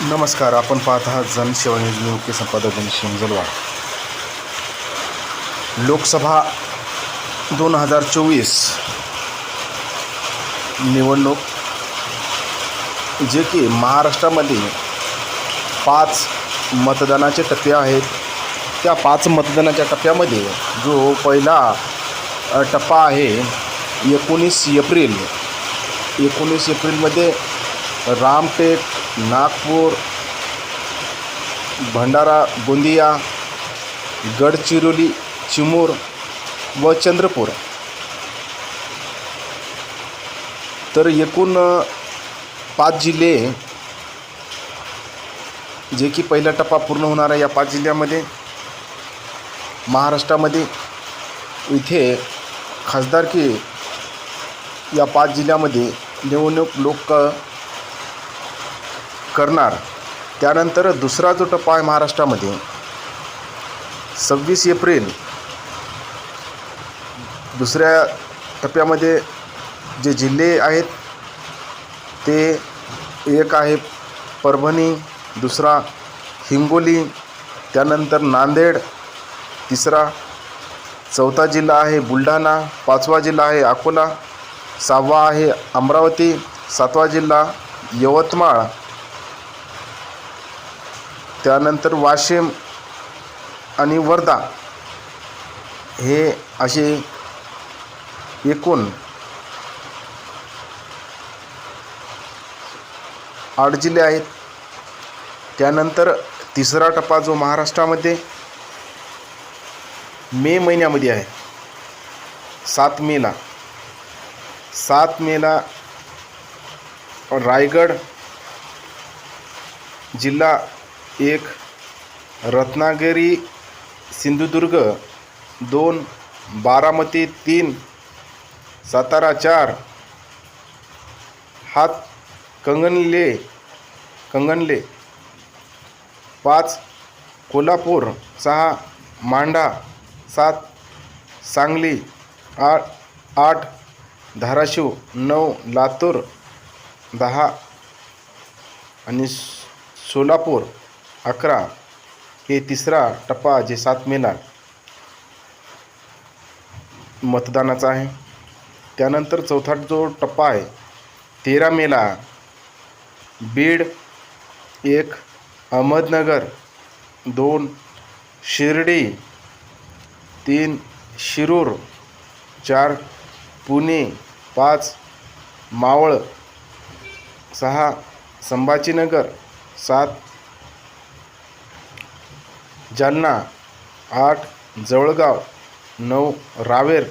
नमस्कार आपण पाहत आहात जनसेवा न्यूज मुख्य संपादक घनश्याम जलवाड लोकसभा दोन हजार चोवीस निवडणूक जे की महाराष्ट्रामध्ये पाच मतदानाचे टप्पे आहेत. त्या पाच मतदानाच्या टप्प्यामध्ये जो पहिला टप्पा आहे एकोणीस एप्रिल. एकोणीस एप्रिलमध्ये रामटेक नागपूर भंडारा गोंदिया गडचिरोली चिमूर व चंद्रपूर. तर एकूण पाच जिल्हे जे की पहिला टप्पा पूर्ण होणार आहे या पाच जिल्ह्यामध्ये. महाराष्ट्रामध्ये. इथे खासदारकी या पाच जिल्ह्यामध्ये निवडणूक लोक करणार. त्यानंतर दुसरा जो टप्पा आहे महाराष्ट्रामध्ये सव्वीस एप्रिल दुसऱ्या टप्प्यामध्ये जे जिल्हे आहेत ते एक आहे परभणी दुसरा हिंगोली त्यानंतर नांदेड तिसरा चौथा जिल्हा आहे बुलढाणा पाचवा जिल्हा आहे अकोला सहावा आहे अमरावती सातवा जिल्हा यवतमाळ त्यानंतर वाशिम आणि वर्धा हे असे एकूण आठ जिल्हे आहेत. त्यानंतर तिसरा टप्पा जो महाराष्ट्रामध्ये मे महिन्यामध्ये आहे. सात मेला. सात मेला रायगड जिल्हा एक रत्नागिरी सिंधुदुर्ग दोन बारामती तीन सातारा चार हात कंगनले कंगनले पाच कोल्हापूर सहा मांडा सात सांगली आठ आठ धाराशिव नऊ लातूर दहा आणि सोलापूर. अकरा हे तिसरा टप्पा जे सात मेला मतदानाचा आहे. त्यानंतर चौथा जो टप्पा आहे तेरा मेला बीड एक अहमदनगर दोन शिर्डी तीन शिरूर चार पुणे पाच मावळ सहा संभाजीनगर सात जालना आठ जवळगाव नऊ रावेर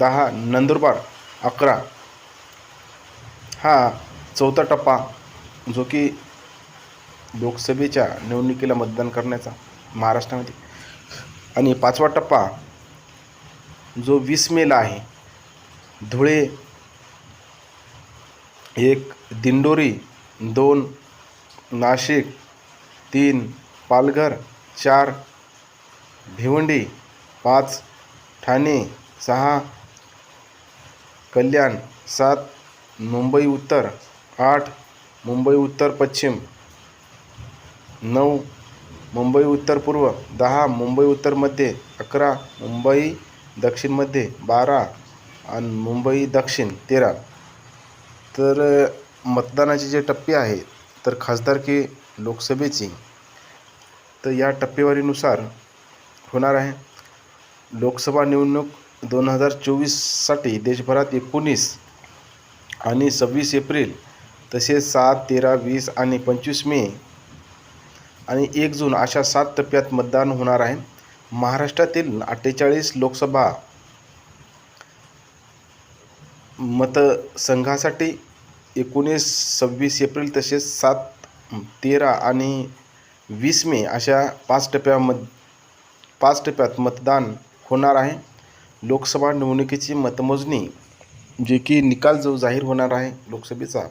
दहा नंदुरबार अकरा हा चौथा टप्पा जो की लोकसभेच्या निवडणुकीला मतदान करण्याचा महाराष्ट्रामध्ये. आणि पाचवा टप्पा जो वीस मेला आहे धुळे एक दिंडोरी दोन नाशिक तीन पालघर चार भिवंडी पाच ठाणे सहा कल्याण सात मुंबई उत्तर आठ मुंबई उत्तर पश्चिम नऊ मुंबई उत्तर पूर्व दहा मुंबई उत्तर मध्य अकरा मुंबई दक्षिण मध्य बारा आणि मुंबई दक्षिण तेरा. तर मतदानाचे जे टप्पे आहेत तर खासदारकी लोकसभेची तर या टप्पेवारीनुसार होणार आहे. लोकसभा निवडणूक दोन हजार चोवीससाठी देशभरात एकोणीस आणि सव्वीस एप्रिल तसेच सात तेरा वीस आणि पंचवीस मे आणि एक जून अशा सात टप्प्यात मतदान होणार आहे. महाराष्ट्रातील अठ्ठेचाळीस लोकसभा मतसंघासाठी एकोणीस सव्वीस एप्रिल तसेच सात तेरा आणि वीस मे अशा पाच टप्प्यामध पाच टप्प्यात मतदान होणार आहे. लोकसभा निवडणुकीची मतमोजणी जे की निकाल जो जाहीर होणार आहे लोकसभेचा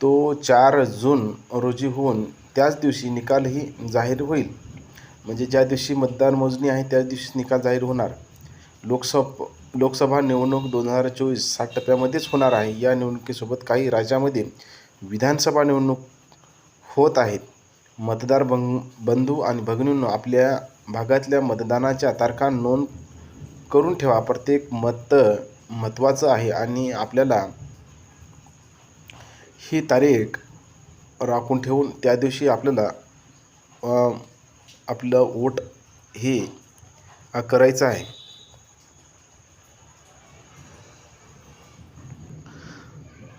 तो चार जून रोजी होऊन त्याच दिवशी निकालही जाहीर होईल. म्हणजे ज्या दिवशी मतदान मोजणी आहे त्याच दिवशी निकाल जाहीर होणार. लोकसभ लोकसभा निवडणूक दोन हजार चोवीस सात टप्प्यामध्येच होणार आहे. या निवडणुकीसोबत काही राज्यामध्ये विधानसभा निवडणूक होत आहेत. मतदार बं बंधू आणि भगिनींनो आपल्या भागातल्या मतदानाच्या तारखा नोंद करून ठेवा. प्रत्येक मत महत्त्वाचं आहे आणि आपल्याला ही तारीख राखून ठेवून त्या दिवशी आपल्याला आपलं वोट हे करायचं आहे.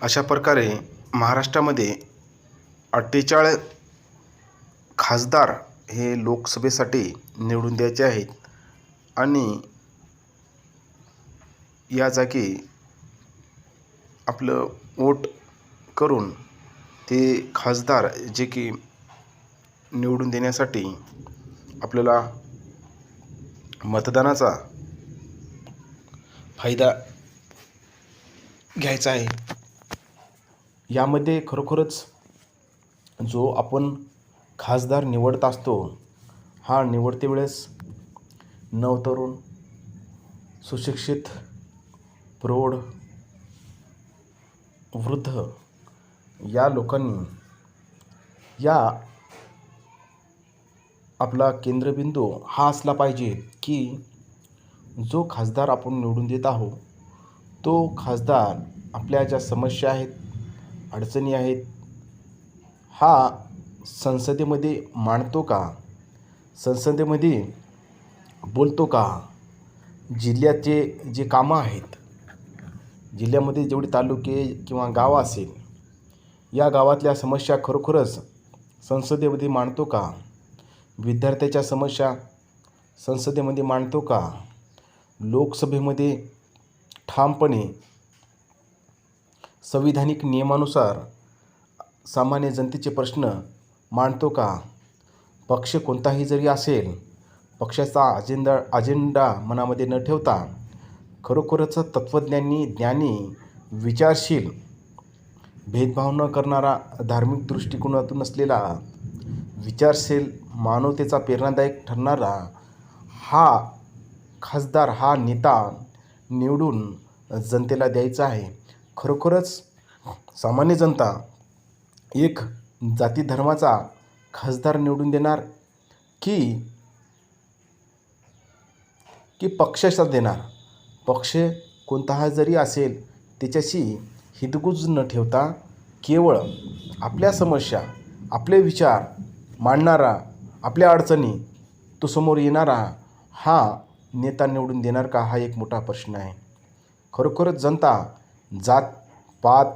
अशा प्रकारे महाराष्ट्रामध्ये अठ्ठेचाळीस खासदार हे लोकसभेसाठी निवडून द्यायचे आहेत. आणि या जागी आपलं वोट करून ते खासदार जे की निवडून देण्यासाठी आपल्याला मतदानाचा फायदा घ्यायचा आहे. यामध्ये खरोखरच जो आपण खासदार निवडत असतो हा निवडते वेळेस नवतरुण सुशिक्षित प्रौढ वृद्ध या लोकांनी या आपला केंद्रबिंदू हा असला पाहिजे की जो खासदार आपण निवडून देत आहो तो खासदार आपल्या ज्या समस्या आहेत अडचणी आहेत हा संसदेमध्ये मांडतो का? संसदेमध्ये बोलतो का? जिल्ह्याचे जे कामं आहेत जिल्ह्यामध्ये जेवढे तालुके किंवा गावं असेल या गावातल्या समस्या खरोखरच संसदेमध्ये मांडतो का? विद्यार्थ्याच्या समस्या संसदेमध्ये मांडतो का? लोकसभेमध्ये ठामपणे संविधानिक नियमानुसार सामान्य जनतेचे प्रश्न मांडतो का? पक्ष कोणताही जरी असेल पक्षाचा अजेंडा अजेंडा मनामध्ये न ठेवता खरोखरच तत्त्वज्ञानी ज्ञानी विचारशील भेदभाव न करणारा धार्मिक दृष्टिकोनातून असलेला विचारशील मानवतेचा प्रेरणादायक ठरणारा हा खासदार हा नेता निवडून जनतेला द्यायचा आहे. खरोखरच सामान्य जनता एक जाती धर्माचा खासदार निवडून देणार की की पक्षाचा देणार? पक्ष कोणता जरी असेल त्याच्याशी हितगुज न ठेवता केवळ आपल्या समस्या आपले विचार मांडणारा आपल्या अडचणी तो समोर येणारा हा नेता निवडून देणार का हा एक मोठा प्रश्न आहे. खरोखरच जनता जात पात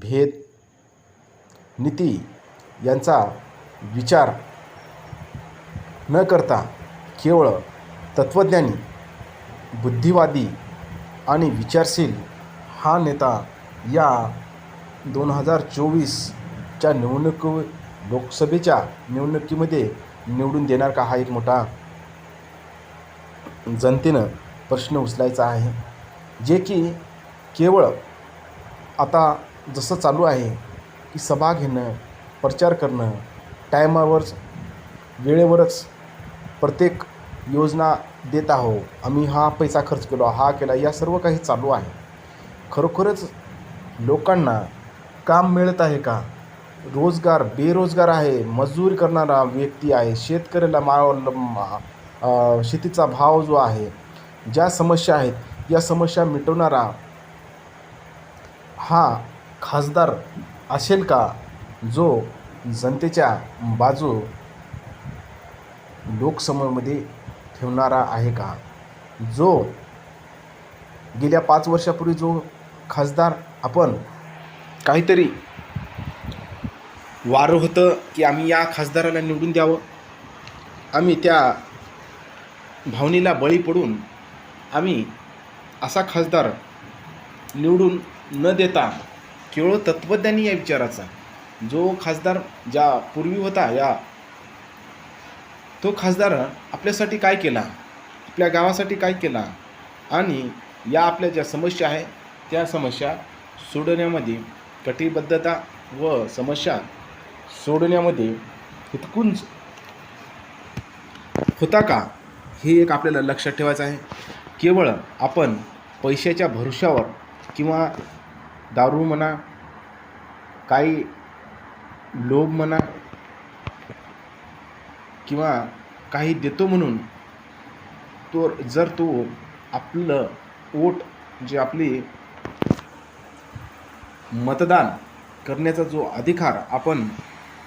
भेद नीती यांचा विचार न करता केवळ तत्त्वज्ञानी बुद्धिवादी आणि विचारशील हा नेता या दोन हजार चोवीसच्या निवडणूक लोकसभेच्या निवडणुकीमध्ये निवडून देणार का हा एक मोठा जनतेनं प्रश्न उचलायचा आहे. जे की केवळ आता जसं चालू आहे की सभा घेणं प्रचार करणं टायमावरच वेळेवरच प्रत्येक योजना देत आहो आम्ही हा पैसा खर्च केलो हा केला या सर्व काही चालू आहे. खरोखरच लोकांना काम मिळत आहे का? रोजगार बेरोजगार आहे मजूर करणारा व्यक्ती आहे शेतकऱ्याला मा शेतीचा भाव जो आहे ज्या समस्या आहेत या समस्या मिटवणारा हा खासदार असेल का? जो जनतेच्या बाजू लोकसमोरमध्ये ठेवणारा आहे का? जो गेल्या पाच वर्षापूर्वी जो खासदार आपण काहीतरी वारं होतं की आम्ही या खासदाराला निवडून द्यावं. आम्ही त्या भावनेला बळी पडून आम्ही असा खासदार निवडून न देता केवळ तत्त्वज्ञानी या विचाराचा जो खासदार ज्या पूर्वी होता या तो खासदार आपल्यासाठी काय केला? आपल्या गावासाठी काय केला? आणि या आपल्या ज्या समस्या आहे त्या समस्या सोडवण्यामध्ये कटिबद्धता व समस्या सोडवण्यामध्ये हितकुंज होता का? हे एक आपल्याला लक्षात ठेवायचं आहे. केवळ आपण पैशाच्या भरोशावर किंवा दारू म्हणा काही लोभ म्हणा किंवा काही देतो म्हणून तो जर तो आपलं वोट जे आपली मतदान करण्याचा जो अधिकार आपण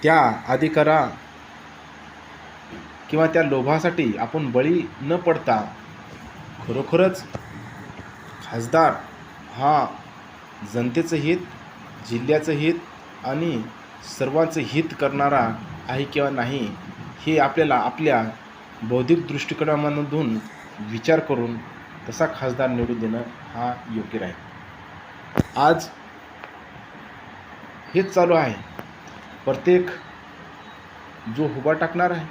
त्या अधिकारा किंवा त्या लोभासाठी आपण बळी न पडता खरोखरच खासदार हा जनतेचं हित जिल्ह्याचं हित आणि सर्वांचं हित करणारा आहे किंवा नाही हे आपल्याला आपल्या बौद्धिक दृष्टिकोनामधून विचार करून तसा खासदार निवडून देणं हा योग्य राहील. आज हेच चालू आहे. प्रत्येक जो हुबा टाकणार आहे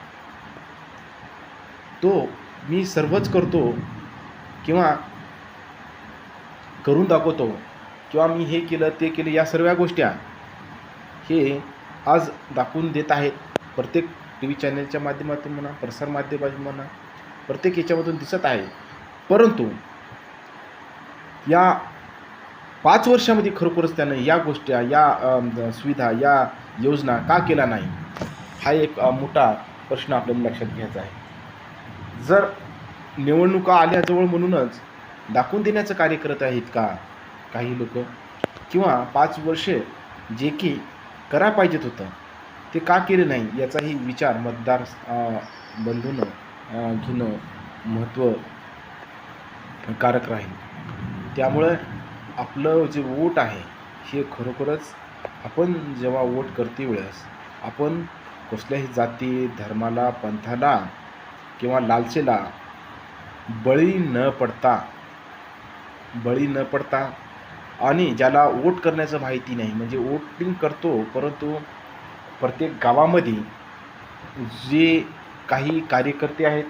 तो मी सर्वच करतो किंवा करून दाखवतो किंवा मी हे केलं ते केलं या सर्व गोष्टी हे आज दाखवून देत आहेत. प्रत्येक टी व्ही चॅनलच्या माध्यमातून म्हणा प्रसारमाध्यमातून म्हणा प्रत्येक याच्यामधून दिसत आहे. परंतु या पाच वर्षामध्ये खरोखरच त्यानं या गोष्टी या सुविधा या योजना का केला नाही? हा एक मोठा प्रश्न आपल्याला लक्षात घ्यायचा आहे. जर निवडणुका आल्याजवळ म्हणूनच दाखवून देण्याचं कार्य करत आहेत का काही लोक? किंवा पाच वर्षे जे की करा पाहिजेत होतं. ते का केले नाही याचाही विचार मतदार अ, बंधूनं घेणं महत्त्व कारक राहील. त्यामुळे आपलं जे वोट आहे हे खरोखरच आपण जेव्हा वोट करते वेळेस आपण कसल्याही जाती धर्माला पंथाला किंवा लालचेला बळी न पडता बळी न पडता आणि ज्याला वोट करण्याचं माहिती नाही म्हणजे वोटिंग करतो परंतु प्रत्येक गावामध्ये जे काही कार्यकर्ते आहेत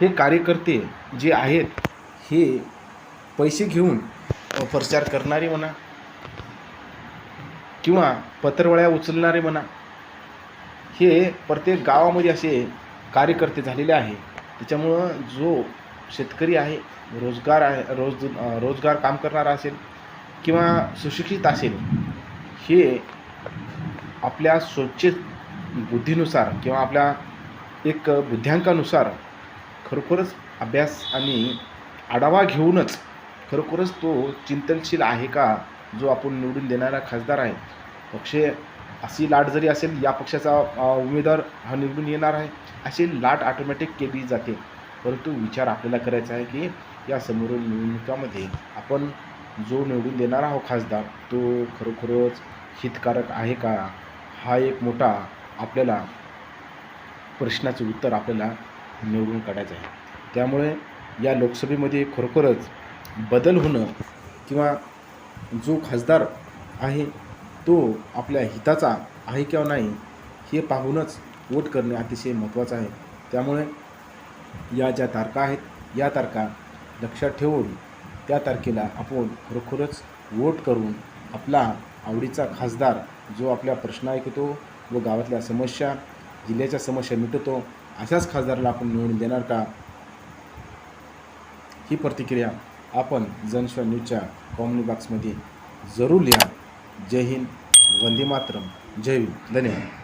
हे कार्यकर्ते जे आहेत हे पैसे घेऊन प्रचार करणारे म्हणा किंवा पत्रवळ्या उचलणारे म्हणा हे प्रत्येक गावामध्ये असे कार्यकर्ते झालेले आहे. त्याच्यामुळं जो शेतकरी आहे रोजगार आहे रोज रोजगार काम करणारा असेल किंवा सुशिक्षित असेल हे आपल्या स्वच्छ बुद्धीनुसार किंवा आपल्या एक बुद्ध्यांकानुसार खरोखरच अभ्यास आणि आढावा घेऊनच खरोखरच तो चिंतनशील आहे का जो आपण निवडून देणारा खासदार आहे? पक्ष अशी लाट जरी असेल या पक्षाचा उमेदवार हा निवडून येणार आहे अशी लाट ऑटोमॅटिक केली जाते. परंतु विचार आपल्याला करायचा आहे की या समोरील निवडणुकामध्ये आपण जो निवडून देणार आहोत खासदार तो खरोखरच हितकारक आहे का? हा एक मोठा आपल्याला प्रश्नाचं उत्तर आपल्याला निवडून काढायचं आहे. त्यामुळे या लोकसभेमध्ये खरोखरच बदल होणं किंवा जो खासदार आहे तो आपल्या हिताचा आहे किंवा नाही हे पाहूनच वोट करणे अतिशय महत्त्वाचं आहे. त्यामुळे या ज्या तारखा आहेत या तारखा लक्षात ठेवून त्या तारखेला आपण खरोखरच वोट करून आपला आवडीचा खासदार जो आपल्या प्रश्न ऐकतो व गावातल्या समस्या जिल्ह्याच्या समस्या मिटवतो अशाच खासदाराला आपण निवडून देणार का? ही प्रतिक्रिया आपण जनशिवाय न्यूजच्या कॉमेंट बॉक्समध्ये जरूर लिहा. जय हिंद वंदे मातरम. जय हिंद. धन्यवाद.